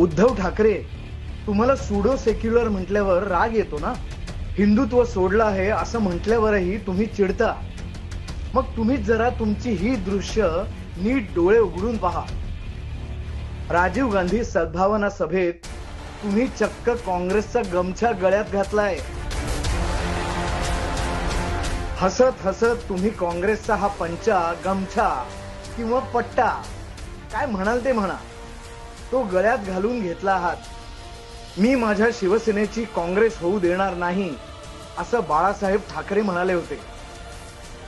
उद्धव ठाकरे तुम्हाला sudo secular म्हटल्यावर राग येतो ना? हिंदुत्व सोडलं आहे असं म्हटल्यावरही तुम्ही चिडता. मग तुम्ही जरा तुमची ही दृश्य नीट डोळे उघडून पहा. राजीव गांधी सद्भावना सभेत तुम्ही चक्क काँग्रेसचा गमछा गळ्यात घातलाय. हसत हसत तुम्ही काँग्रेसचा हा पंचा गमछा किंवा पट्टा काय म्हणाल ते म्हणा. तो गळ्यात घालून घेतला आहात मी माझ्या शिवसेनेची काँग्रेस होऊ देणार नाही असं बाळासाहेब ठाकरे म्हणाले होते.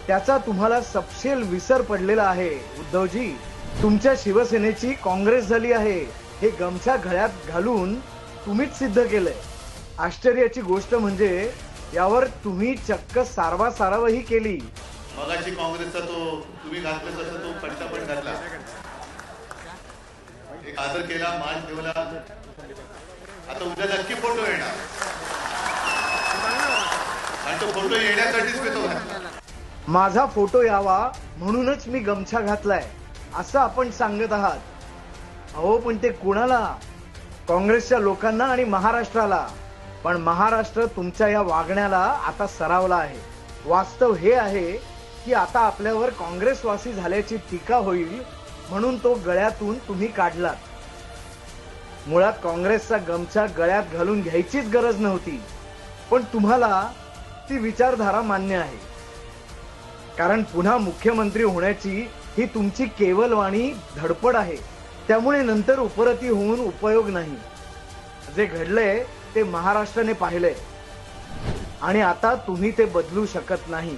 त्याचा तुम्हाला सपशेल विसर पडलेला आहे उद्धवजी. तुमच्या शिवसेनेची काँग्रेस झाली आहे हे गमछा गळ्यात घालून तुम्हीच सिद्ध केलंय. आश्चर्याची गोष्ट म्हणजे यावर तुम्ही चक्क सारवा सारावही केली. मगाशी काँग्रेसचा तो तुम्ही घातला तसा तो पट्टा पण घातला. एक आदर केला मान ठेवला. आता उद्या नक्की फोटो येणार. आणि तो फोटो येण्यासाठीच मी तो माझा फोटो यावा म्हणूनच मी गमछा घातलाय असं आपण सांगत आहात. अहो पण ते कुणाला? काँग्रेसच्या लोकांना आणि महाराष्ट्राला. पण महाराष्ट्र तुमच्या या वागण्याला आता सरावला आहे. वास्तव हे आहे की आता आपल्यावर काँग्रेसवासी झाल्याची टीका होईल म्हणून तो गळ्यातून तुम्ही काढलात. मुळात काँग्रेसचा गमछा गळ्यात घालून घ्यायचीच गरज नव्हती. पण तुम्हाला ती विचारधारा मान्य आहे. कारण पुन्हा मुख्यमंत्री होण्याची ही तुमची केवलवाणी धडपड आहे. त्यामुळे नंतर उपरती होऊन उपयोग नाही. जे घडलंय ते महाराष्ट्राने पाहिलंय. आणि आता तुम्ही ते बदलू शकत नाही.